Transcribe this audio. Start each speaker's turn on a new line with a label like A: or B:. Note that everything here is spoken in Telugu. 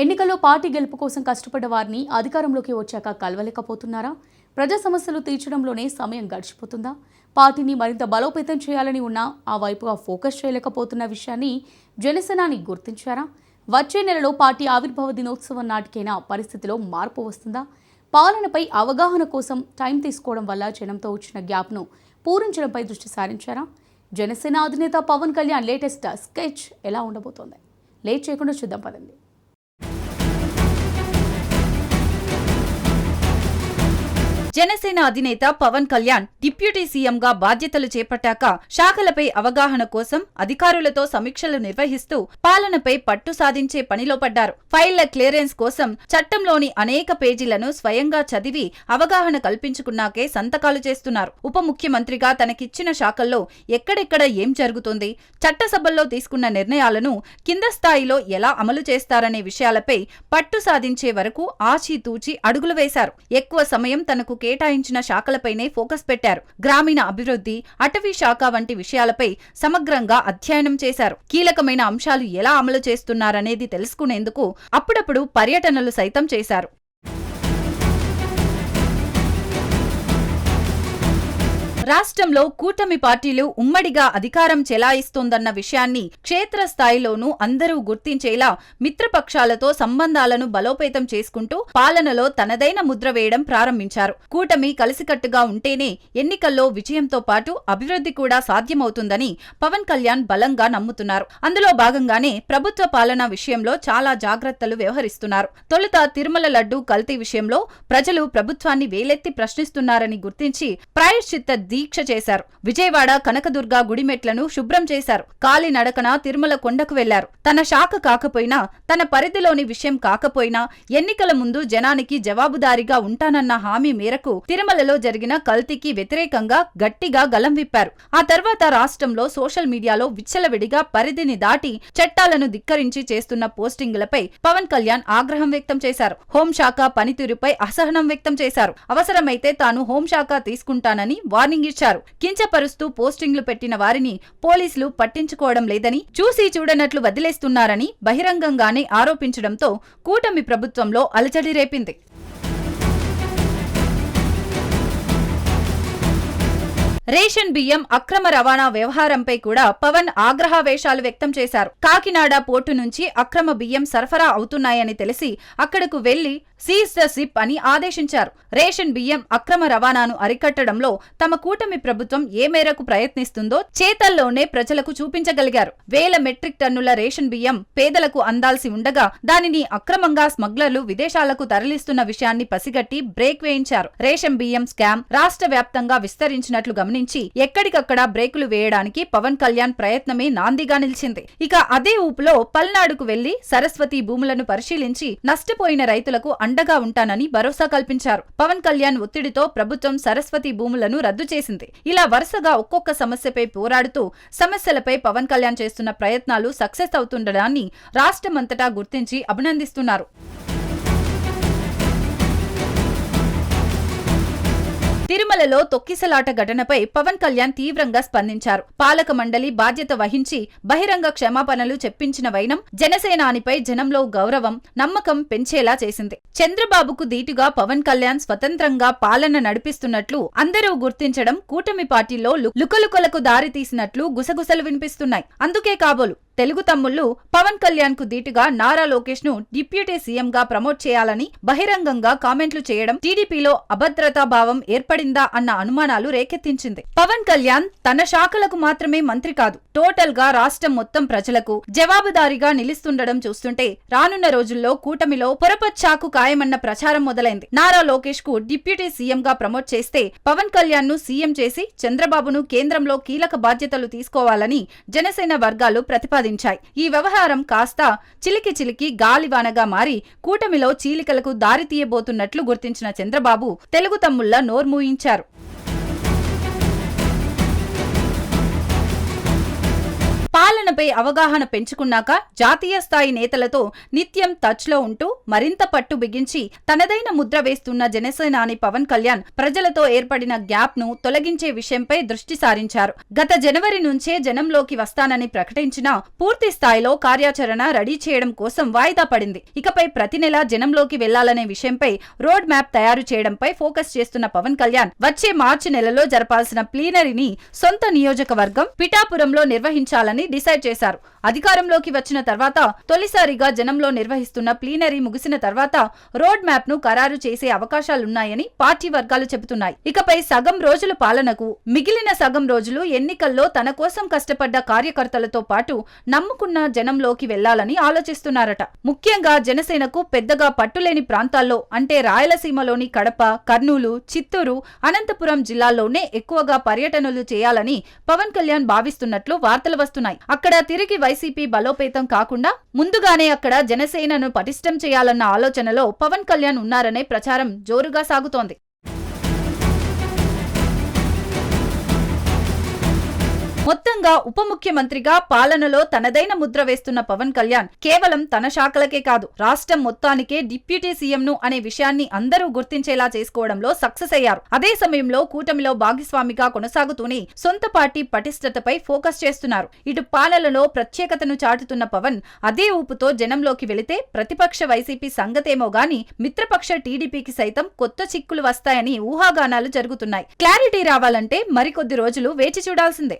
A: ఎన్నికల్లో పార్టీ గెలుపు కోసం కష్టపడ్డ వారిని అధికారంలోకి వచ్చాక కలవలేకపోతున్నారా? ప్రజా సమస్యలు తీర్చడంలోనే సమయం గడిచిపోతుందా? పార్టీని మరింత బలోపేతం చేయాలని ఉన్నా ఆ వైపుగా ఫోకస్ చేయలేకపోతున్న విషయాన్ని జనసేనాని గుర్తించారా? వచ్చే నెలలో పార్టీ ఆవిర్భావ దినోత్సవం నాటికైనా పరిస్థితిలో మార్పు వస్తుందా? పాలనపై అవగాహన కోసం టైం తీసుకోవడం వల్ల జనంతో వచ్చిన గ్యాప్ను పూరించడంపై దృష్టి సారించారా? జనసేన అధినేత పవన్ కళ్యాణ్ లేటెస్ట్ స్కెచ్ ఎలా ఉండబోతోంది? లేట్ చేయకుండా చూద్దాం పదండి.
B: జనసేన అధినేత పవన్ కళ్యాణ్ డిప్యూటీ సీఎంగా బాధ్యతలు చేపట్టాక శాఖలపై అవగాహన కోసం అధికారులతో సమీక్షలు నిర్వహిస్తూ పాలనపై పట్టు సాధించే పనిలో పడ్డారు. ఫైళ్ళ క్లియరెన్స్ కోసం చట్టంలోని అనేక పేజీలను స్వయంగా చదివి అవగాహన కల్పించుకున్నాకే సంతకాలు చేస్తున్నారు. ఉప ముఖ్యమంత్రిగా తనకిచ్చిన శాఖల్లో ఎక్కడెక్కడ ఏం జరుగుతుంది చట్టసభల్లో తీసుకున్న నిర్ణయాలను కింద స్థాయిలో ఎలా అమలు చేస్తారనే విషయాలపై పట్టు సాధించే వరకు ఆచితూచి అడుగులు వేశారు. ఎక్కువ సమయం తనకు కేటాయించిన శాఖలపైనే ఫోకస్ పెట్టారు. గ్రామీణ అభివృద్ధి అటవీ శాఖ వంటి విషయాలపై సమగ్రంగా అధ్యయనం చేశారు. కీలకమైన అంశాలు ఎలా అమలు చేస్తున్నారనేది తెలుసుకునేందుకు అప్పుడప్పుడు పర్యటనలు సైతం చేశారు. రాష్ట్రంలో కూటమి పార్టీలు ఉమ్మడిగా అధికారం చెలాయిస్తోందన్న విషయాన్ని క్షేత్రస్థాయిలోనూ అందరూ గుర్తించేలా మిత్రపక్షాలతో సంబంధాలను బలోపేతం చేసుకుంటూ పాలనలో తనదైన ముద్ర వేయడం ప్రారంభించారు. కూటమి కలిసికట్టుగా ఉంటేనే ఎన్నికల్లో విజయంతో పాటు అభివృద్ధి కూడా సాధ్యమవుతుందని పవన్ కళ్యాణ్ బలంగా నమ్ముతున్నారు. అందులో భాగంగానే ప్రభుత్వ పాలన విషయంలో చాలా జాగ్రత్తలు వ్యవహరిస్తున్నారు. తొలుత తిరుమల లడ్డు కల్తీ విషయంలో ప్రజలు ప్రభుత్వాన్ని వేలెత్తి ప్రశ్నిస్తున్నారని గుర్తించి ప్రాయశ్చిత్త దీక్ష చేశారు. విజయవాడ కనకదుర్గ గుడిమెట్లను శుభ్రం చేశారు. కాలినడకన తిరుమల కొండకు వెళ్ళారు. తన శాఖ కాకపోయినా తన పరిధిలోని విషయం కాకపోయినా ఎన్నికల ముందు జనానికి జవాబుదారీగా ఉంటానన్న హామీ మేరకు తిరుమలలో జరిగిన కల్తీకి వ్యతిరేకంగా గట్టిగా గలం విప్పారు. ఆ తర్వాత రాష్ట్రంలో సోషల్ మీడియాలో విచ్చలవిడిగా పరిధిని దాటి చట్టాలను ధిక్కరించి చేస్తున్న పోస్టింగులపై పవన్ కళ్యాణ్ ఆగ్రహం వ్యక్తం చేశారు. హోంశాఖ పనితీరుపై అసహనం వ్యక్తం చేశారు. అవసరమైతే తాను హోంశాఖ తీసుకుంటానని వార్నింగ్ ఇచ్చారు కించపరుస్తూ పోస్టింగ్లు పెట్టిన వారిని పోలీసులు పట్టించుకోవడం లేదని చూసి చూడనట్లు వదిలేస్తున్నారని బహిరంగంగానే ఆరోపించడంతో కూటమి ప్రభుత్వంలో అలజడి రేపింది. రేషన్ బియ్యం అక్రమ రవాణా వ్యవహారంపై కూడా పవన్ ఆగ్రహావేశాలు వ్యక్తం చేశారు. కాకినాడ పోర్టు నుంచి అక్రమ బియ్యం సరఫరా అవుతున్నాయని తెలిసి అక్కడకు వెళ్ళి సీజ్ ద సిప్ అని ఆదేశించారు. రేషన్ బియ్యం అక్రమ రవాణాను అరికట్టడంలో తమ కూటమి ప్రభుత్వం ఏ మేరకు ప్రయత్నిస్తుందో చేతల్లోనే ప్రజలకు చూపించగలిగారు. వేల మెట్రిక్ టన్నుల రేషన్ బియ్యం పేదలకు అందాల్సి ఉండగా దానిని అక్రమంగా స్మగ్లర్లు విదేశాలకు తరలిస్తున్న విషయాన్ని పసిగట్టి బ్రేక్ వేయించారు. రేషన్ బియ్యం స్కామ్ రాష్ట్ర వ్యాప్తంగా విస్తరించినట్లు గమనించి ఎక్కడికక్కడ బ్రేకులు వేయడానికి పవన్ కళ్యాణ్ ప్రయత్నమే నాందిగా నిలిచింది. ఇక అదే ఊపులో పల్నాడుకు వెళ్ళి సరస్వతి భూములను పరిశీలించి నష్టపోయిన రైతులకు అండగా ఉంటానని భరోసా కల్పించారు. పవన్ కళ్యాణ్ ఒత్తిడితో ప్రభుత్వం సరస్వతి భూములను రద్దు చేసింది. ఇలా వరుసగా ఒక్కొక్క సమస్యపై పోరాడుతూ సమస్యలపై పవన్ కళ్యాణ్ చేస్తున్న ప్రయత్నాలు సక్సెస్ అవుతుండడాన్ని రాష్ట్రమంతటా గుర్తించి అభినందిస్తున్నారు. తిరుమలలో తొక్కిసలాట ఘటనపై పవన్ కళ్యాణ్ తీవ్రంగా స్పందించారు. పాలక మండలి బాధ్యత వహించి బహిరంగ క్షమాపణలు చెప్పించిన వైనం జనసేనానిపై జనంలో గౌరవం నమ్మకం పెంచేలా చేసింది. చంద్రబాబుకు దీటుగా పవన్ కళ్యాణ్ స్వతంత్రంగా పాలన నడిపిస్తున్నట్లు అందరూ గుర్తించడం కూటమి పార్టీలో లుకలుకలకు దారితీసినట్లు గుసగుసలు వినిపిస్తున్నాయి. అందుకే కాబోలు తెలుగు తమ్ముళ్ళు పవన్ కళ్యాణ్కు దీటుగా నారా లోకేష్ను డిప్యూటీ సీఎం గా ప్రమోట్ చేయాలని బహిరంగంగా కామెంట్లు చేయడం టీడీపీలో అభద్రతా భావం ఏర్పడిందా అన్న అనుమానాలు రేకెత్తించింది. పవన్ కళ్యాణ్ తన శాఖలకు మాత్రమే మంత్రి కాదు టోటల్గా రాష్ట్రం మొత్తం ప్రజలకు జవాబుదారీగా నిలుస్తుండడం చూస్తుంటే రానున్న రోజుల్లో కూటమిలో పొరపచ్చాకు ఖాయమన్న ప్రచారం మొదలైంది. నారా లోకేష్కు డిప్యూటీ సీఎంగా ప్రమోట్ చేస్తే పవన్ కళ్యాణ్ను సీఎం చేసి చంద్రబాబును కేంద్రంలో కీలక బాధ్యతలు తీసుకోవాలని జనసేన వర్గాలు ప్రతిపాదించాయి ఈ వ్యవహారం కాస్త చిలికి చిలికి గాలివానగా మారి కూటమిలో చీలికలకు దారితీయబోతున్నట్లు గుర్తించిన చంద్రబాబు తెలుగు తమ్ముళ్ళ నోర్మూయించారు. పాలనపై అవగాహన పెంచుకున్నాక జాతీయ స్థాయి నేతలతో నిత్యం టచ్లో ఉంటూ మరింత పట్టు బిగించి తనదైన ముద్ర వేస్తున్న జనసేనాని పవన్ కళ్యాణ్ ప్రజలతో ఏర్పడిన గ్యాప్ను తొలగించే విషయంపై దృష్టి సారించారు. గత జనవరి నుంచే జనంలోకి వస్తానని ప్రకటించిన పూర్తి స్థాయిలో కార్యాచరణ రెడీ చేయడం కోసం వాయిదా పడింది. ఇకపై ప్రతి నెల జనంలోకి వెళ్ళాలనే విషయంపై రోడ్ మ్యాప్ తయారు చేయడంపై ఫోకస్ చేస్తున్న పవన్ కళ్యాణ్ వచ్చే మార్చి నెలలో జరపాల్సిన ప్లీనరీని సొంత నియోజకవర్గం పిఠాపురంలో నిర్వహించాలని డిసైడ్ చేశారు. అధికారంలోకి వచ్చిన తర్వాత తొలిసారిగా జనంలో నిర్వహిస్తున్న ప్లీనరీ ముగిసిన తర్వాత రోడ్ మ్యాప్ను ఖరారు చేసే అవకాశాలున్నాయని పార్టీ వర్గాలు చెబుతున్నాయి. ఇకపై సగం రోజుల పాలనకు మిగిలిన సగం రోజులు ఎన్నికల్లో తన కోసం కష్టపడ్డ కార్యకర్తలతో పాటు నమ్ముకున్న జనంలోకి వెళ్ళాలని ఆలోచిస్తున్నారట. ముఖ్యంగా జనసేనకు పెద్దగా పట్టులేని ప్రాంతాల్లో అంటే రాయలసీమలోని కడప కర్నూలు చిత్తూరు అనంతపురం జిల్లాల్లోనే ఎక్కువగా పర్యటనలు చేయాలని పవన్ కళ్యాణ్ భావిస్తున్నట్లు వార్తలు వస్తున్నాయి. అక్కడ తిరిగి వైసీపీ బలోపేతం కాకుండా ముందుగానే అక్కడ జనసేనను పటిష్టం చేయాలన్న ఆలోచనలో పవన్ కళ్యాణ్ ఉన్నారనే ప్రచారం జోరుగా సాగుతోంది. మొత్తంగా ఉప ముఖ్యమంత్రిగా పాలనలో తనదైన ముద్ర వేస్తున్న పవన్ కళ్యాణ్ కేవలం తన శాఖలకే కాదు రాష్ట్రం మొత్తానికే డిప్యూటీ సీఎం ను అనే విషయాన్ని అందరూ గుర్తించేలా చేసుకోవడంలో సక్సెస్ అయ్యారు. అదే సమయంలో కూటమిలో భాగస్వామిగా కొనసాగుతూనే సొంత పార్టీ పటిష్టతపై ఫోకస్ చేస్తున్నారు. ఇటు పాలనలో ప్రత్యేకతను చాటుతున్న పవన్ అదే ఊపుతో జనంలోకి వెళితే ప్రతిపక్ష వైసీపీ సంగతేమో గాని మిత్రపక్ష టీడీపీకి సైతం కొత్త చిక్కులు వస్తాయని ఊహాగానాలు జరుగుతున్నాయి. క్లారిటీ రావాలంటే మరికొద్ది రోజులు వేచి చూడాల్సిందే.